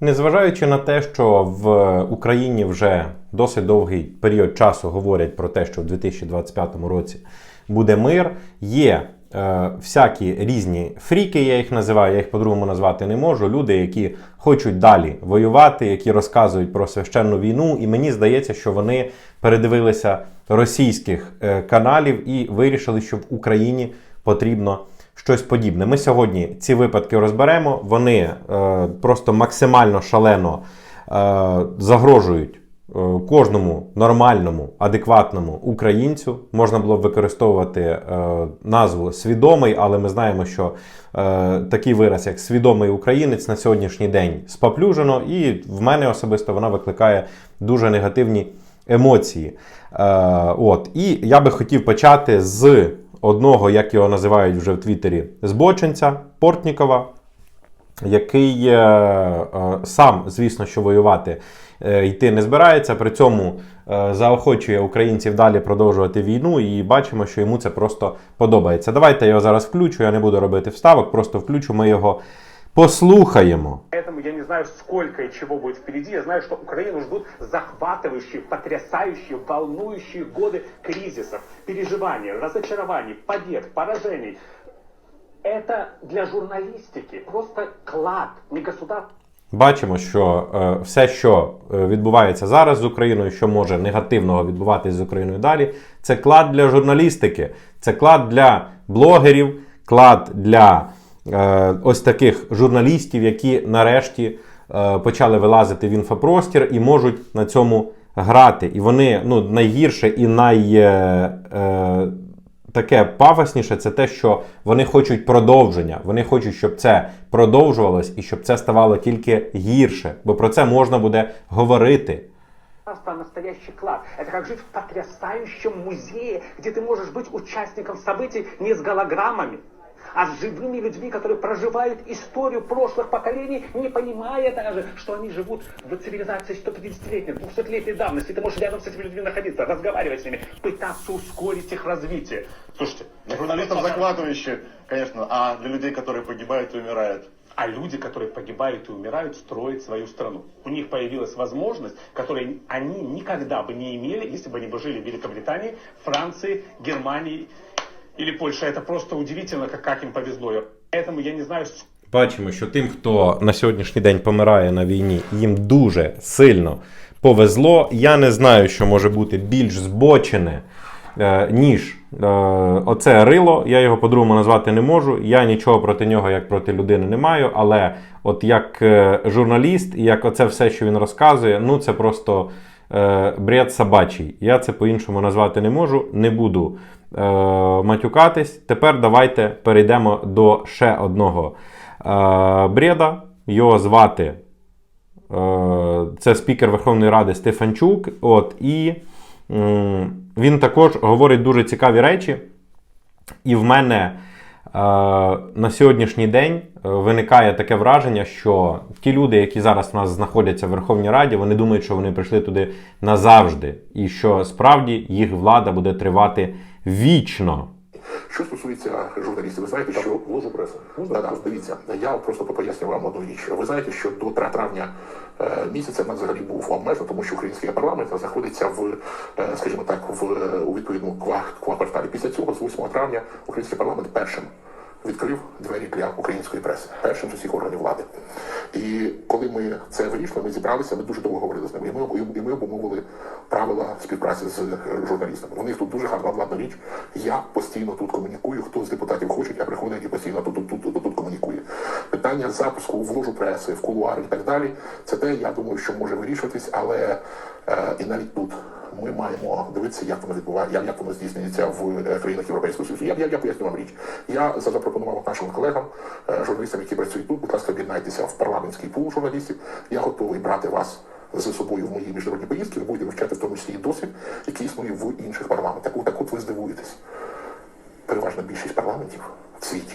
Незважаючи на те, що в Україні вже досить довгий період часу говорять про те, що в 2025 році буде мир, є е, всякі різні фріки, я їх називаю, я їх по-другому назвати не можу. Люди, які хочуть далі воювати, які розказують про священну війну, і мені здається, що вони передивилися російських е, каналів і вирішили, що в Україні потрібно щось подібне. Ми сьогодні ці випадки розберемо. Вони е, просто максимально шалено е, загрожують е, кожному нормальному, адекватному українцю. Можна було б використовувати е, назву свідомий, але ми знаємо, що е, такий вираз, як свідомий українець, на сьогоднішній день споплюжено, і в мене особисто вона викликає дуже негативні емоції. Е, от. І я би хотів почати з одного, як його називають вже в Твіттері, збочинця Портнікова, який е, е, сам, звісно, що воювати е, йти не збирається, при цьому заохочує українців далі продовжувати війну, і бачимо, що йому це просто подобається. Давайте його зараз включу, я не буду робити вставок, просто включу, ми його послухаємо. Поэтому я не знаю, сколько и чего будет впереди. Я знаю, что Украину ждут захватывающие, потрясающие, волнующие годы кризисов, переживаний, разочарований, побед, поражений. Это для журналистики просто клад, не государство. Бачимо, що е, все, що е, відбувається зараз з Україною, що може негативного відбуватися з Україною далі, це клад для журналістики, це клад для блогерів, клад для е, ось таких журналістів, які нарешті е, почали вилазити в інфопростір і можуть на цьому грати. І вони ну, найгірше і най. Е, е, таке пафосніше, це те, що вони хочуть продовження. Вони хочуть, щоб це продовжувалось і щоб це ставало тільки гірше. Бо про це можна буде говорити. а настоящий клад. Это как жить в потрясающем музее, где ты можешь быть участником событий не с голограммами, а с живыми людьми, которые проживают историю прошлых поколений, не понимая даже, что они живут в цивилизации 150-летней, 200-летней давности. Ты можешь рядом с этими людьми находиться, разговаривать с ними, пытаться ускорить их развитие. Слушайте, Для журналистов захватывающе, конечно, а для людей, которые погибают и умирают. а люди, которые погибают и умирают, строят свою страну. У них появилась возможность, которой они никогда бы не имели, если бы они бы жили в Великобритании, Франции, Германии или Польше. Это просто удивительно, как, как им повезло. Поэтому я не знаю, Бачимо, що тим, хто на сьогоднішній день помирає на війні, їм дуже сильно повезло. Я не знаю, що може бути більш збочене, е, ніж е, оце рило. Я його по-другому назвати не можу. Я нічого проти нього, як проти людини, не маю. Але от як е, журналіст, і як оце все, що він розказує, ну це просто бред собачий. Я це по-іншому назвати не можу, не буду е, матюкатись. Тепер давайте перейдемо до ще одного е, бреда. Його звати. Е, це спікер Верховної Ради Стефанчук. От, і він також говорить дуже цікаві речі. І в мене на сьогоднішній день виникає таке враження, що ті люди, які зараз в нас знаходяться в Верховній Раді, вони думають, що вони прийшли туди назавжди, і що справді їх влада буде тривати вічно. Що стосується журналістів, ви знаєте, що ложу преси. Да, да, дивіться, я просто поясню вам одну річ. Ви знаєте, що до 3 травня е, місяця в нас взагалі був обмежено, тому що український парламент знаходиться в, е, скажімо так, в у відповідному ква- кварталі. Після цього, з 8 травня, український парламент першим відкрив двері для української преси, першим з усіх органів влади. І коли ми це вирішили, ми зібралися, ми дуже довго говорили з ними. І ми, і ми обумовили правила співпраці з е, журналістами. У них тут дуже гарна владна річ. Я постійно тут комунікую. Хто з депутатів хоче, я приходить і постійно тут, тут, тут, тут, комунікує. Питання запуску в ложу преси, в кулуари і так далі. Це те, я думаю, що може вирішуватись, але е, і навіть тут ми маємо дивитися, як воно відбувається, як, воно здійснюється в е, країнах Європейського Союзу. Я, я, я поясню вам річ. Я запропонував нашим колегам, е, журналістам, які працюють тут, будь ласка, об'єднайтеся в парламентський пул журналістів. Я готовий брати вас з собою в мої міжнародні поїздки. Ви будете вивчати в тому числі і досвід, який існує в інших парламентах. Так от ви здивуєтесь. Переважна більшість парламентів в світі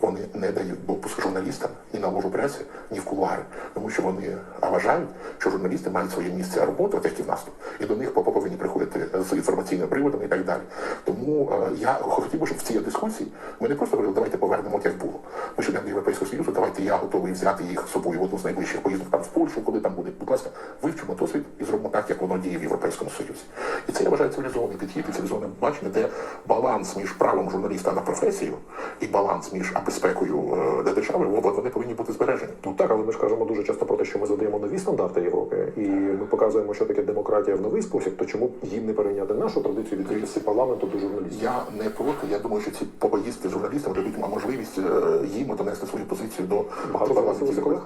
вони не дають допуск журналістам ні на ложу преси, ні в кулуари, тому що вони вважають, що журналісти мають своє місце роботи, от як і в нас і до них по- повинні приходити з інформаційними приводами і так далі. Тому я хотів би, щоб в цій дискусії ми не просто говорили, давайте повернемо, як було. Ми йдемо до Європейського Союзу, давайте я готовий взяти їх з собою в одну з найближчих поїздок там в Польщу, коли там буде. Будь ласка, вивчимо досвід і зробимо так, як воно діє в Європейському Союзі. І це я вважаю цивілізований підхід і цивілізоване бачення, де баланс між правом журналіста на професію і баланс між безпекою е, для держави, вони повинні бути збережені. Ну так, але ми ж кажемо дуже часто про те, що ми задаємо нові стандарти Європи, і ми показуємо, що таке демократія в новий спосіб. То чому б їм не перейняти нашу традицію відкритості парламенту до журналістів? Я не проти. Я думаю, що ці побоїсти журналістам дадуть можливість е, їм донести свою позицію до Багато колег?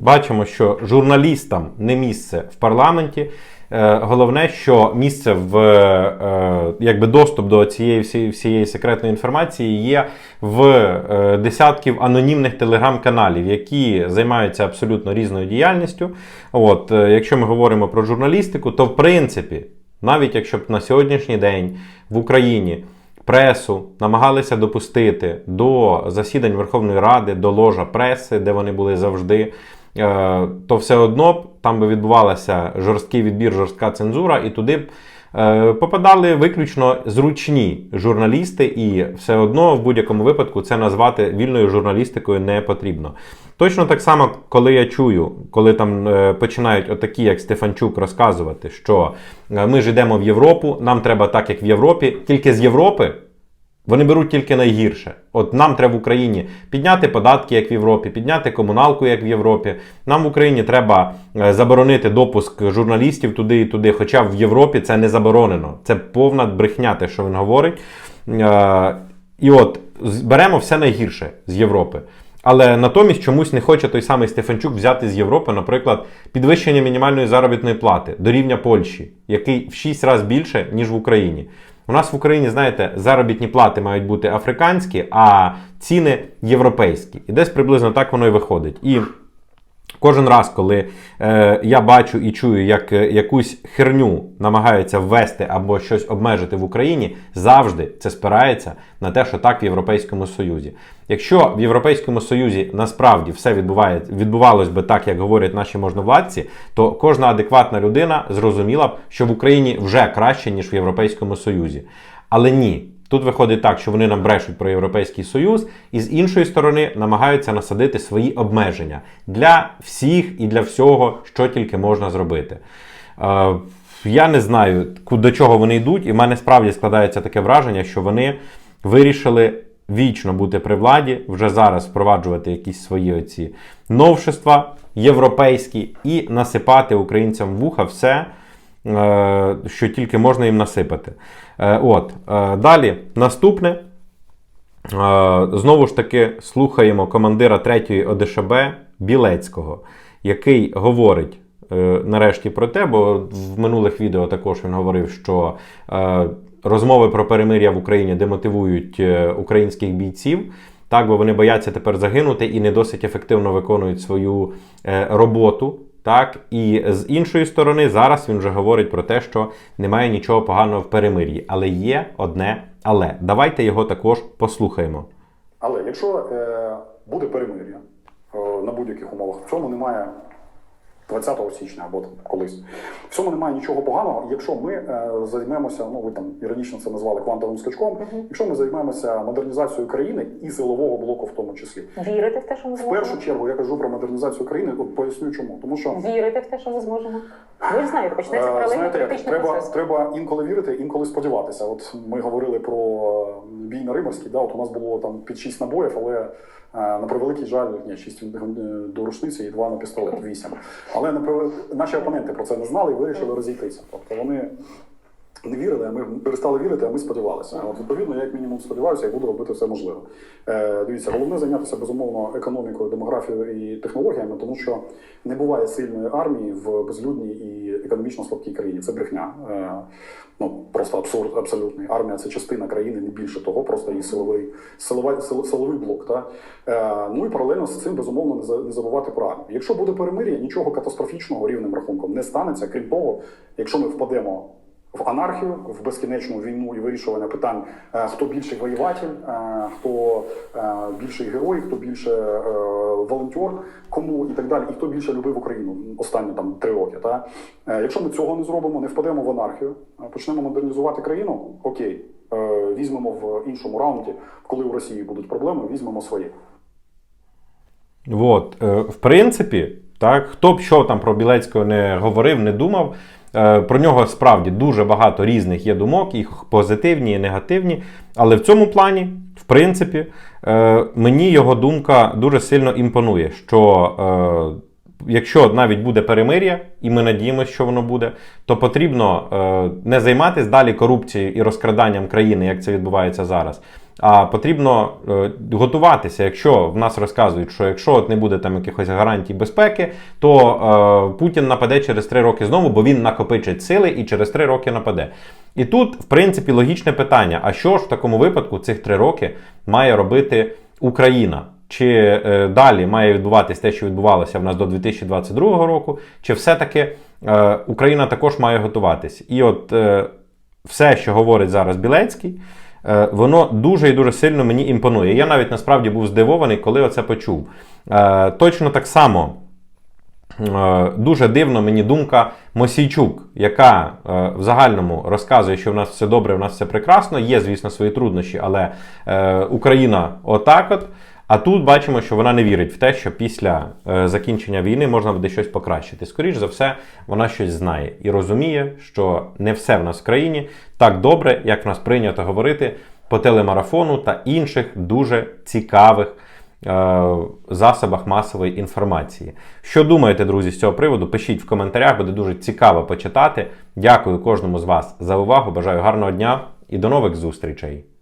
Бачимо, що журналістам не місце в парламенті. Е, Головне, що місце в е, якби доступ до цієї всієї, всієї секретної інформації є в е, десятків анонімних телеграм-каналів, які займаються абсолютно різною діяльністю. От, якщо ми говоримо про журналістику, то в принципі, навіть якщо б на сьогоднішній день в Україні пресу намагалися допустити до засідань Верховної Ради, до ложа преси, де вони були завжди. Е, То все одно там би відбувалася жорсткий відбір, жорстка цензура, і туди б е, попадали виключно зручні журналісти, і все одно в будь-якому випадку це назвати вільною журналістикою не потрібно. Точно так само, коли я чую, коли там е, починають отакі, як Стефанчук, розказувати, що ми ж йдемо в Європу, нам треба так, як в Європі, тільки з Європи. Вони беруть тільки найгірше. От нам треба в Україні підняти податки, як в Європі, підняти комуналку, як в Європі. Нам в Україні треба е, заборонити допуск журналістів туди і туди. Хоча в Європі це не заборонено. Це повна брехня, те, що він говорить. Е, І от беремо все найгірше з Європи. Але натомість чомусь не хоче той самий Стефанчук взяти з Європи, наприклад, підвищення мінімальної заробітної плати до рівня Польщі, який в 6 разів більше, ніж в Україні. У нас в Україні, знаєте, заробітні плати мають бути африканські, а ціни європейські. І десь приблизно так воно і виходить. І Кожен раз, коли е, я бачу і чую, як е, якусь херню намагаються ввести або щось обмежити в Україні, завжди це спирається на те, що так в Європейському Союзі. Якщо в Європейському Союзі насправді все відбуває, відбувалось би так, як говорять наші можновладці, то кожна адекватна людина зрозуміла б, що в Україні вже краще, ніж в Європейському Союзі. Але ні. Тут виходить так, що вони нам брешуть про Європейський Союз, і з іншої сторони намагаються насадити свої обмеження для всіх і для всього, що тільки можна зробити. Е, я не знаю, до чого вони йдуть, і в мене справді складається таке враження, що вони вирішили вічно бути при владі, вже зараз впроваджувати якісь свої оці новшества європейські і насипати українцям вуха все, що тільки можна їм насипати. Е, От, е, далі, наступне. Е, Знову ж таки, слухаємо командира 3-ї ОДШБ Білецького, який говорить е, нарешті про те, бо в минулих відео також він говорив, що е, розмови про перемир'я в Україні демотивують е, українських бійців. Так, бо вони бояться тепер загинути і не досить ефективно виконують свою е, роботу. Так, і з іншої сторони, зараз він вже говорить про те, що немає нічого поганого в перемир'ї. Але є одне але. Давайте його також послухаємо. Але якщо е, буде перемир'я е, на будь-яких умовах, в цьому немає 20 січня або там колись. В цьому немає нічого поганого, якщо ми е, займемося, ну ви там іронічно це назвали квантовим скачком, якщо ми займемося модернізацією країни і силового блоку в тому числі. Вірите в те, що ми зможемо? В першу чергу я кажу про модернізацію країни, от поясню чому. Тому що Вірите в те, що ми зможемо? Ви ж знаєте, почнеться Е, Знаєте, як, треба, процес. треба інколи вірити, інколи сподіватися. От ми говорили про е, бій на Римовській, да, от у нас було там під 6 набоїв, але е, на превеликий жаль, ні, 6 до рушниці і 2 на пістолет, 8. Але на наші опоненти про це не знали і вирішили розійтися. Тобто вони не вірили, а ми перестали вірити, а ми сподівалися. От, відповідно, я як мінімум сподіваюся і буду робити все можливе. Е, дивіться, головне зайнятися безумовно економікою, демографією і технологіями, тому що не буває сильної армії в безлюдній і економічно слабкій країні. Це брехня. Е, ну просто абсурд абсолютний. Армія це частина країни, не більше того, просто її силовий силова, сил- силовий блок. Та? Е, ну і паралельно з цим безумовно не за- не забувати про армію. Якщо буде перемир'я, нічого катастрофічного рівним рахунком не станеться. Крім того, якщо ми впадемо в анархію, в безкінечну війну і вирішування питань, е, хто більший воюватель, е, хто е, більший герой, хто більше волонтер, кому і так далі, і хто більше любив Україну останні там три роки. Та? Якщо ми цього не зробимо, не впадемо в анархію, почнемо модернізувати країну, окей, візьмемо в іншому раунді, коли у Росії будуть проблеми, візьмемо своє. От, в принципі, так, хто б що там про Білецького не говорив, не думав. Е, Про нього справді дуже багато різних є думок, і позитивні, і негативні. Але в цьому плані, в принципі, е, мені його думка дуже сильно імпонує, що е, якщо навіть буде перемир'я, і ми надіємося, що воно буде, то потрібно не займатися далі корупцією і розкраданням країни, як це відбувається зараз. А потрібно е, готуватися, якщо в нас розказують, що якщо от не буде там якихось гарантій безпеки, то е, Путін нападе через три роки знову, бо він накопичить сили і через три роки нападе. І тут, в принципі, логічне питання: а що ж в такому випадку цих три роки має робити Україна? Чи е, далі має відбуватись те, що відбувалося в нас до 2022 року, чи все-таки е, Україна також має готуватись? І от е, все, що говорить зараз Білецький, воно дуже і дуже сильно мені імпонує. Я навіть насправді був здивований, коли оце почув. Е, точно так само. Е, Дуже дивно мені думка Мосійчук, яка е, в загальному розказує, що в нас все добре, в нас все прекрасно. Є, звісно, свої труднощі, але е, Україна отак от. А тут бачимо, що вона не вірить в те, що після е, закінчення війни можна буде щось покращити. Скоріше за все, вона щось знає і розуміє, що не все в нас в країні так добре, як в нас прийнято говорити по телемарафону та інших дуже цікавих е, засобах масової інформації. Що думаєте, друзі, з цього приводу? Пишіть в коментарях, буде дуже цікаво почитати. Дякую кожному з вас за увагу. Бажаю гарного дня і до нових зустрічей!